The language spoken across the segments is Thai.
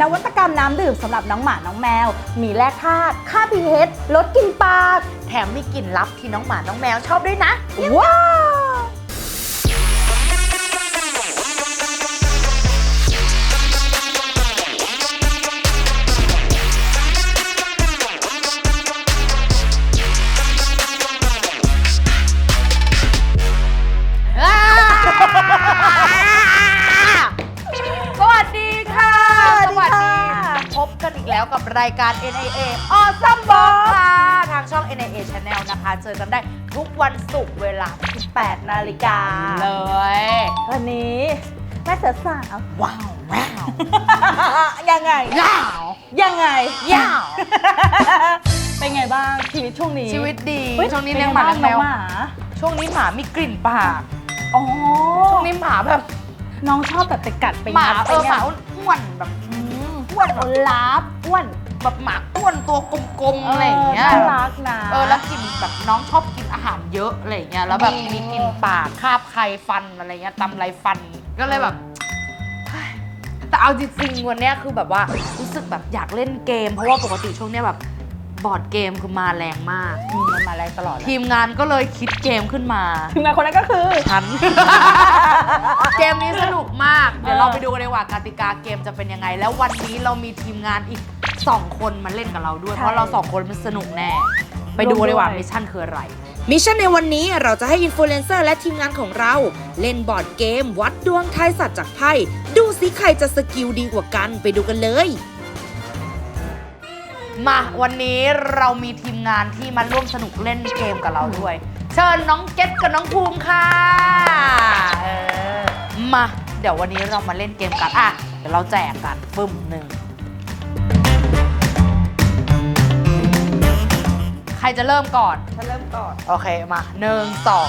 นวัตกรรมน้ำดื่มสำหรับน้องหมาน้องแมว มีแร่ธาตุค่า pH ลดกลิ่นปาก แถมมีกลิ่นลับที่น้องหมาน้องแมวชอบด้วยนะ ว้าวายการ NIA Awesome Box ค่ะทางช่อง NIA Channel นะคะ เจอกันได้ทุกวันศุกร์เวลา8นาฬิกาเลย วันนี้แม่เสือสาวว้าวว้าวยังไงยาวยังไงยาวเป็นไงบ้างชีวิตช่วงนี้ชีวิตดีเฮ้ยช่วงนี้ป็เลี้ยงไหมาเลี้ยงแมวน้องหมาช่วงนี้หมามีกลิ่นปากอ๋อช่วงนี้หมาแบบ น้องชอบแบบไปกัดไปหมางัดเออไปหมานี่ยอ้วนแบบอืมอ้วนลาบอ้วน แบบหมาอ้วนตัวกลมๆอะไรอย่างเงี้ย น่ารักนะ เออแล้วกินแบบน้องชอบกินอาหารเยอะอะไรอย่างเงี้ยแล้วแบบอืมมีกินปากคาบไข่ฟันอะไรเงี้ยตำไรฟันก็เลยแบบเฮ้ยแต่เอาจริงๆวันเนี้ยคือแบบว่ารู้สึกแบบอยากเล่นเกม เพราะว่าปกติช่วงเนี้ยแบบ บอร์ดเกมคือมาแรงมาก อืมมันมาแรงตลอดเลยทีมงานก็เลยคิดเกมขึ้นมาทีมงานคนนั้นก็คือ ฉัน เกมนี้สนุกมาก เดี๋ยวเออเราไปดูกันดีกว่ากติกาเกมจะเป็นยังไง แล้ววันนี้เรามีทีมงานอีก 2 คนมาเล่นกับเราด้วยเพราะเราสองคนมันสนุกแน่ ไปดูกันดีกว่ามิชชั่นคืออะไร มิชชั่นในวันนี้เราจะให้อินฟลูเอนเซอร์และทีมงานของเรา เล่นบอร์ดเกม วัดดวงทายสัตว์จากไพ่ ดูสิใครจะสกิลดีกว่ากันไปดูกันเลย มาวันนี้เรามีทีมงานที่มาร่วมสนุกเล่นเกมกับเราด้วย เชิญน้องเก็ตกับน้องภูมิค่ะเออมาเดี๋ยววันนี้เรามาเล่นเกมกันอะเดี๋ยวเราแจกกันปึ้มหนึ่งใครจะเริ่มก่อน ฉันเริ่มก่อนโอเคมาหนึ่งสอง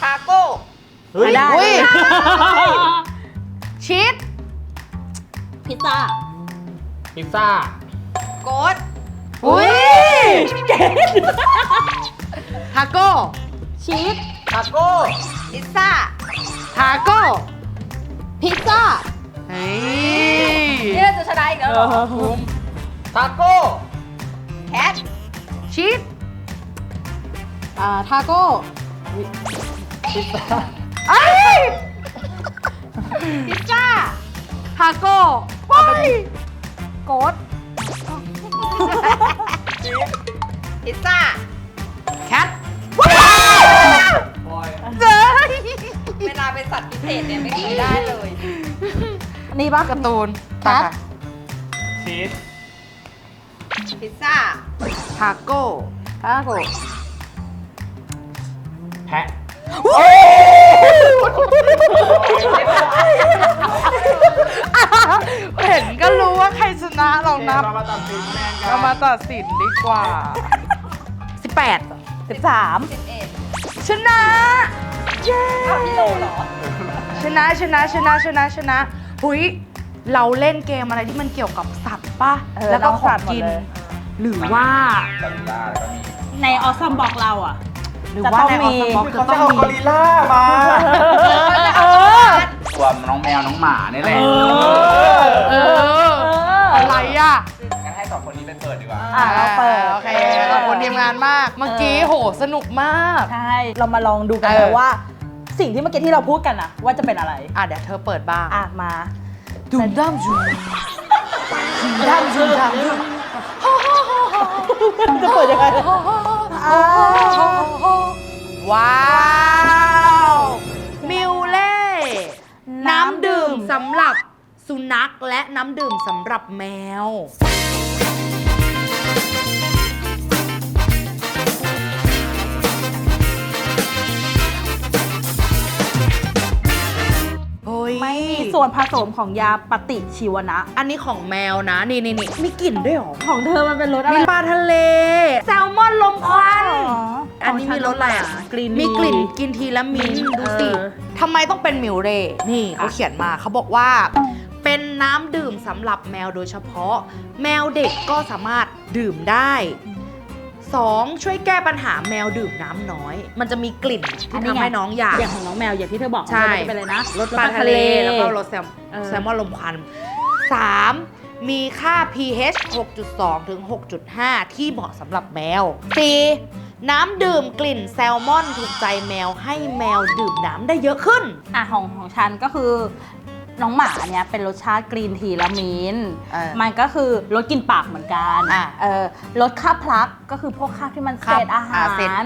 ทาโก้เฮ้ยได้อุ้ยชีสพิซซ่าพิซซ่าโกด อุ้ยทาโก้ชีสทาโก้พิซซ่าทาโก้พิซซ่าเฮ้ยนี่เราจะชนะอีกแล้วเหรอทาโก้แคทชีสอ่าทาโก้พิซซ่าเอ้ยพิซซ่าทาโก้ว้ายโกด พิซซ่า แคทบอยเฮ้ยเวลาเป็นสัตว์พิเศษเนี่ยไม่เคยได้เลย นี่ปะการ์ตูนแคทชีสพิซซ่า ทาโก้ทาโก้แพะเห็นก็รู้ว่าใครชนะเรานับ เรามาตัดสินคะแนนกันเรามาตัดสินดีกว่า 18สิบสามชนะ เย้พี่โลเหรอ ชนะชนะชนะชนะชนะหุยเราเล่นเกมอะไรที่มันเกี่ยวกับสัตว์ป่ะ เออแล้วก็น้องขอสังตว์หมดกินเลย หรือว่า กอริลล่าแล้วก็มีในออซัมบอกเราอะ หรือจะว่าต้องในออมีสมอกจะเขาต้จะองเอากอมีริลล่ามาเออ ตัวน้องแมวน้องหมานี่แหละเอออะไรอะงั้นให้สองคนนี้ไปเปิดดีกว่า อะเราานมาก เมื่อกี้โหสนุกมาก ใช่ เรามาลองดูกันเออ เลยว่า สิ่งที่เมื่อกี้ที่เราพูดกันนะว่าจะเป็นอะไร อะเดี๋ยวเธอเปิดบ้างอะมาดุมดัมจุมดุมดัมจุมดัมจุมจะเปิดยังไงอ่าว้าว มิวเล่ น้ำดื่มสำหรับสุนัขและน้ำดื่มสำหรับแมวโส่วนผสมของยาปฏิชีวนะ อันนี้ของแมวนะ นี่นี่นี่มีกลิ่นด้วยเหรอ ของเธอมันเป็นรสอะไร มีปลาทะเล แซลมอนลมควันอ๋ออันนี้มีรสอะไรอะกรีนมีกลิ่นกินทีละมิ้นท์ดูสิเออทำไมต้องเป็นมิวเร่ นี่เขาเขียนมาเขาบอกว่า เป็นน้ำดื่มสำหรับแมวโดยเฉพาะ แมวเด็กก็สามารถดื่มได้ 2. ช่วยแก้ปัญหาแมวดื่มน้ำน้อย มันจะมีกลิ่นที่ทำให้น้องอยาก อย่างของน้องแมวอย่างที่เธอบอกใช่ของเธอมันจะเป็นอะไรนะรสปลาทะเล แล้วก็รสแซลเออ แซลมอนลมควัน 3. มีค่า pH 6.2 ถึง 6.5 ที่เหมาะสำหรับแมว 4. น้ำดื่มกลิ่นแซลมอนถูกใจแมวให้แมวดื่มน้ำได้เยอะขึ้น อะของของฉันก็คือ น้องหมาเนี่ยเป็นรสชาติกรีนทีและมิ้นท์เออมันก็คือลดกลิ่นปากเหมือนกันอะเออลดค่าบพลักก็คือพวกค่าบที่มันคราเศบษอาหาอะเศษ ร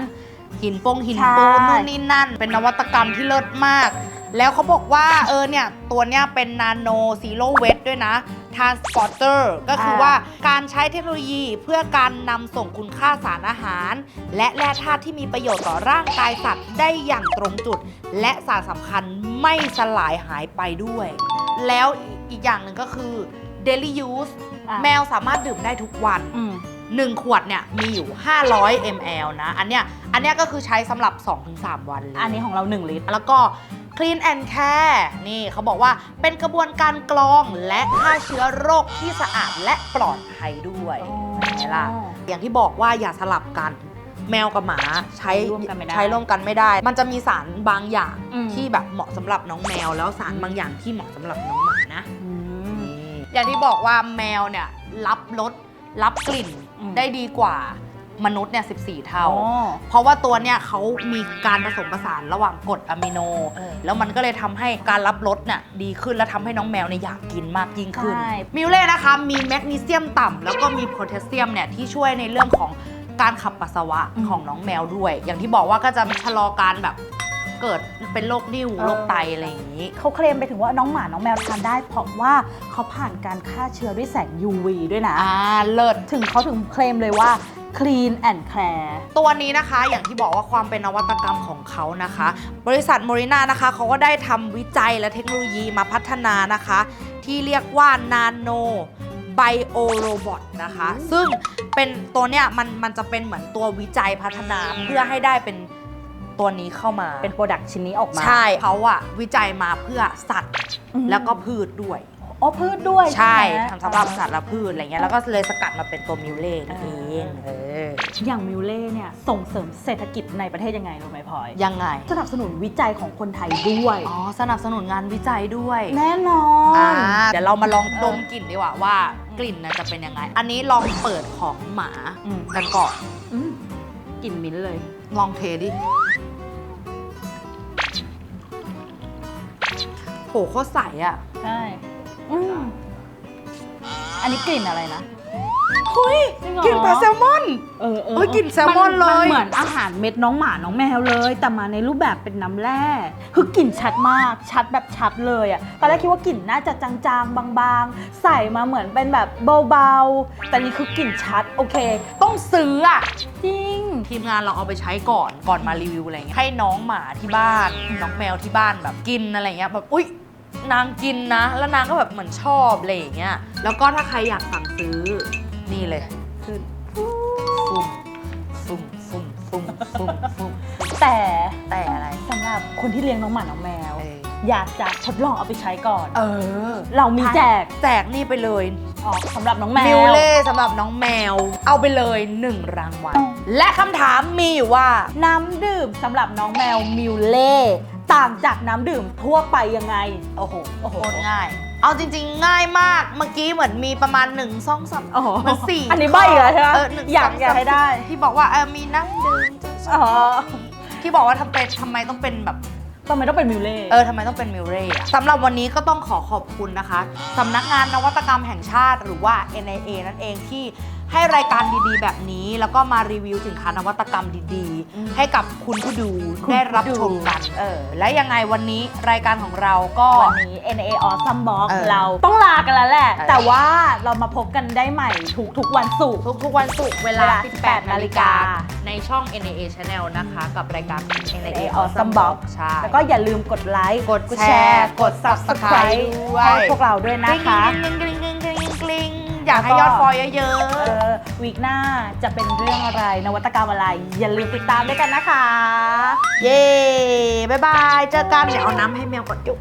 หินโปงหินใช่ปูนนู่นนี่นั่น เป็นนวัตกรรมที่เลิศมาก แล้วเขาบอกว่าเออเนี่ย ตัวเนี้ยเป็นนาโนซีโร่เวทด้วยนะ transporter ก็คือว่าการใช้เทคโนโลยีเพื่อการนำส่งคุณค่าสารอาหาร และแร่ธาตุที่มีประโยชน์ต่อร่างกายสัตว์ได้อย่างตรงจุด และสารสำคัญ ไม่สลายหายไปด้วย แล้วอีกอย่างหนึ่งก็คือ daily use อะ แมวสามารถดื่มได้ทุกวัน อืม 1 ขวดเนี่ยมีอยู่ 500 ml นะ อันเนี้ยอันเนี้ยก็คือใช้สำหรับ 2-3 วันเลย อันนี้ของเรา 1 ลิตร แล้วก็ clean and care นี่เขาบอกว่าเป็นกระบวนการกรองและฆ่าเชื้อโรคที่สะอาดและปลอดภัยด้วยเห็นไหมล่ะ อย่างที่บอกว่าอย่าสลับกัน แมวกับหมาใช้ร่วมกันไม่ได้ใช้ร่วมกันไม่ได้ มันจะมีสารบางอย่างอืม ที่แบบเหมาะสำหรับน้องแมว แล้วสารบางอย่างที่เหมาะสำหรับน้องหมานะอืมอย่างที่บอกว่าแมวเนี่ยรับรสรับกลิ่นอืม ได้ดีกว่ามนุษย์เนี่ย14 เท่า อ๋อ เพราะว่าตัวเนี่ยเขามีการผสมผสานระหว่างกรดอะมิโน เออแล้วมันก็เลยทำให้การรับรสเนี่ยดีขึ้นและทำให้น้องแมวเนี่ยอยากกินมากยิ่งขึ้น ใช่ มิวเล่นะคะมีแมกนีเซียมต่ำแล้วก็มีโพแทสเซียมเนี่ยที่ช่วยในเรื่องของ การขับปัสสาวะอืมของน้องแมวด้วย อย่างที่บอกว่าก็จะชะลอการแบบเกิดเป็นโรคนิ่วเออโรคไตอะไรอย่างนี้ เขาเคลมไปถึงว่าน้องหมา น้องแมวทานได้ เพราะว่าเขาผ่านการฆ่าเชื้อด้วยแสง UV ด้วยนะอ่าเลิศ ถึงเขาถึงเคลมเลยว่า clean and clear ตัวนี้นะคะอย่างที่บอกว่าความเป็นนวัตกรรมของเขานะคะ บริษัทโมรินานะคะเขาก็ได้ทำวิจัยและเทคโนโลยีมาพัฒนานะคะ ที่เรียกว่า Nano Bio Robot นะคะ ซึ่งเป็นตัวเนี้ยมันมันจะเป็นเหมือนตัววิจัยพัฒนาเพื่อให้ได้เป็นตัวนี้เข้ามาเป็นโปรดักต์ชิ้นนี้ออกมา ใช่เขาอะวิจัยมาเพื่อสัตว์อืมแล้วก็พืชด้วย อ๋อพืชด้วยใช่ไหมทำสำหรับสัตว์และพืชอะไรเงี้ยแล้วก็เลยสกัดมาเป็นตัวมิวเล่นี่เองเอออย่างมิวเล่เนี่ยส่งเสริมเศรษฐกิจในประเทศยังไงรู้ไหมพลอยยังไง สนับสนุนวิจัยของคนไทยด้วยอ๋อสนับสนุนงานวิจัยด้วยแน่นอนอ่าเดี๋ยวเรามาลองเออดมกลิ่นดีกว่าว่ากลิ่นน่ะจะเป็นยังไง อันนี้ลองเปิดของหมาอืม กันก่อนอืมกลิ่นมิ้นท์เลย ลองเทดิโหโคตรใสอะใช่ อืมอันนี้กลิ่นอะไรนะ เฮ้ยจริงเหรอ กลิ่นปลาแซลมอน เออเออเฮ้ยกลิ่นแซลมอนเลย มันเหมือนอาหารเม็ดน้องหมาน้องแมวเลย แต่มาในรูปแบบเป็นน้ำแร่คือกลิ่นชัดมากชัดแบบชัดเลยอะตอนแรกคิดว่ากลิ่นน่าจะจางๆบางๆ ใส่มาเหมือนเป็นแบบเบาๆแต่นี่คือกลิ่นชัดโอเค ต้องซื้ออะจริง ทีมงานเราเอาไปใช้ก่อนก่อนมารีวิวอะไรเงี้ยให้น้องหมาที่บ้าน น้องแมวที่บ้านแบบกินอะไรเงี้ยแบบอุ๊ย นางกินนะ แล้วนางก็แบบเหมือนชอบอะไรอย่างเงี้ยแล้วก็ถ้าใครอยากสั่งซื้อนี่เลยคือฟุ่มฟุ่มฟุ่มฟุ่มฟุ่มฟุ่มแต่แต่อะไรสำหรับคนที่เลี้ยงน้องหมาน้องแมว เอออยากจะทดลองเอาไปใช้ก่อน เออ เรามีแจกแจกนี่ไปเลยอ๋อสำหรับน้องแมวมิวเล่สำหรับน้องแมว เอาไปเลย1รางวัลและคำถามมีอยู่ว่า น้ำดื่มสำหรับน้องแมวมิวเล่ ต่างจากน้ำดื่มทั่วไปยังไง โอ้โห โอ้โห โคตรง่าย เอาจริง ๆ ง่ายมาก เมื่อกี้เหมือนมีประมาณ1 2 3โอ้โหมันสี่อันนี้ใบเหรอใช่ไหมเออหนึ่งอยากสงอยากให้ได้ที่บอกว่าเออมีน้ำดื่มอ๋อที่บอกว่าทำเป็นทำไมต้องเป็นแบบ ทำไมต้องเป็นมิวเล่ เออทำไมต้องเป็นมิวเรย์อะสำหรับวันนี้ก็ต้องขอขอบคุณนะคะสำนักงานนวัตกรรมแห่งชาติหรือว่า NIA นั่นเองที่ ให้รายการดีๆ แบบนี้ แล้วก็มารีวิวสินค้านวัตกรรมดีอืมๆให้กับคุณผู้ดูคุณผู้ได้รับดูชมกัน เออ และยังไงวันนี้รายการของเราก็ วันนี้ NA Awesome Box เออเราต้องลากันแล้วแหละ เออ แต่ว่าเรามาพบกันได้ใหม่ทุกทุกๆวันศุกร์ ทุกๆวันศุกร์เวลา เวลา18นาฬิกานาฬิกาในช่อง NAA Channel นะคะ กับรายการ NAA NA Awesome Awesome Box Box ใช่ แล้วก็อย่าลืมกดไลค์กดแชร์ กด Subscribe ด้วย ให้พวกเราด้วยนะคะ กริ๊งกริ๊งก อยากให้ยอดฟอลเยอะเออวีคหน้าจะเป็นเรื่องอะไรนวัตกรรมอะไร อย่าลืมติดตามด้วยกันนะคะ ๆ เย้ บ๊ายบาย เจอกัน เดี๋ยวเอาน้ำให้แมวก่อนจุ๊บ